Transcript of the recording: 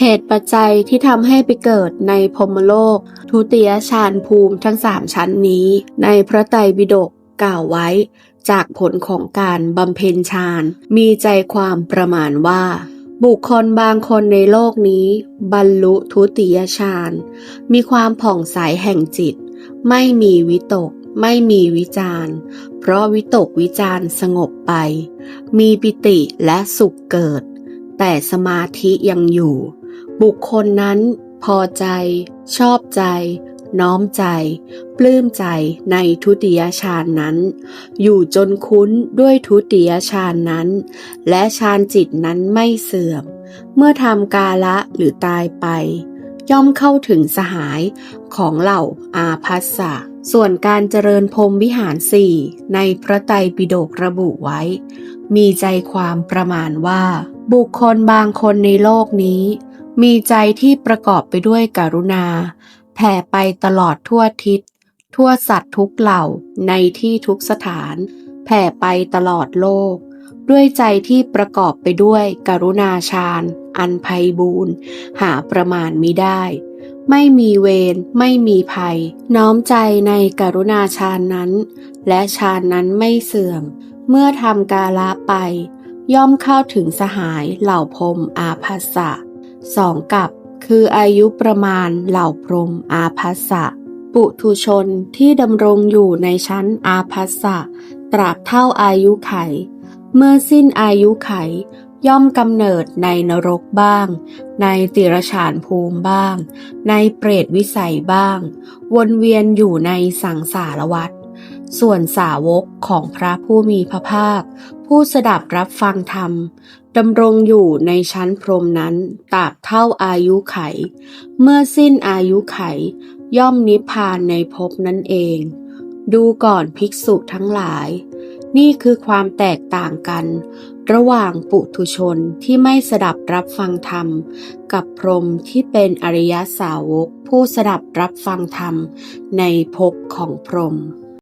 เหตุปัจจัยที่ทำให้ไปเกิดในพรมโลก ทุติยฌานภูมิทั้งสามชั้นนี้ ในพระไตรปิฎกกล่าวไว้ จากผลของการบำเพ็ญฌานมีใจความประมาณว่า บุคคลบางคนในโลกนี้ บรรลุทุติยฌานมีความผ่องใสแห่งจิต ไม่มีวิตก ไม่มีวิจารเพราะวิตกวิจารสงบไป มีปิติและสุขเกิด แต่สมาธิยังอยู่ บุคคลนั้นพอใจ ชอบใจ น้อมใจ ปลื้มใจในทุติยฌานนั้น อยู่จนคุ้นด้วยทุติยฌานนั้น และฌานจิตนั้นไม่เสื่อม เมื่อทำกาละหรือตายไป ย่อมเข้าถึงสหายของเหล่าอาภัสสะส่วนการเจริญพรมวิหารสี่ในพระไตรปิฎกระบุไว้ มีใจความประมาณว่า บุคคลบางคนในโลกนี้ มีใจที่ประกอบไปด้วยกรุณา แผ่ไปตลอดทั่วทิศ ทั่วสัตว์ทุกเหล่าในที่ทุกสถาน แผ่ไปตลอดโลก ด้วยใจที่ประกอบไปด้วยกรุณาฌานอันไพบูรณ์หาประมาณมิได้ไม่มีเวรไม่มีภัย น้อมใจในกรุณาฌานนั้น และฌานนั้นไม่เสื่อม เมื่อทำกาละไป ย่อมเข้าถึงสหายเหล่าพรมอาภัสสะ สองกับคืออายุประมาณเหล่าพรมอาภัสสะ ปุถุชนที่ดำรงอยู่ในชั้นอาภัสสะ ตราบเท่าอายุไข เมื่อสิ้นอายุไข ย่อมกำเนิดในนรกบ้าง ในติรฉานภูมิบ้าง ในเปรตวิสัยบ้าง วนเวียนอยู่ในสังสารวัฏส่วนสาวกของพระผู้มีพระภาค ผู้สดับรับฟังธรรมดำรงอยู่ในชั้นพรหมนั้นตราบเท่าอายุไข เมื่อสิ้นอายุไข ย่อมนิพพานในภพนั้นเอง ดูก่อนภิกษุทั้งหลาย นี่คือความแตกต่างกัน ระหว่างปุถุชนที่ไม่สดับรับฟังธรรม กับพรหมที่เป็นอริยสาวกผู้สดับรับฟังธรรมในภพของพรหม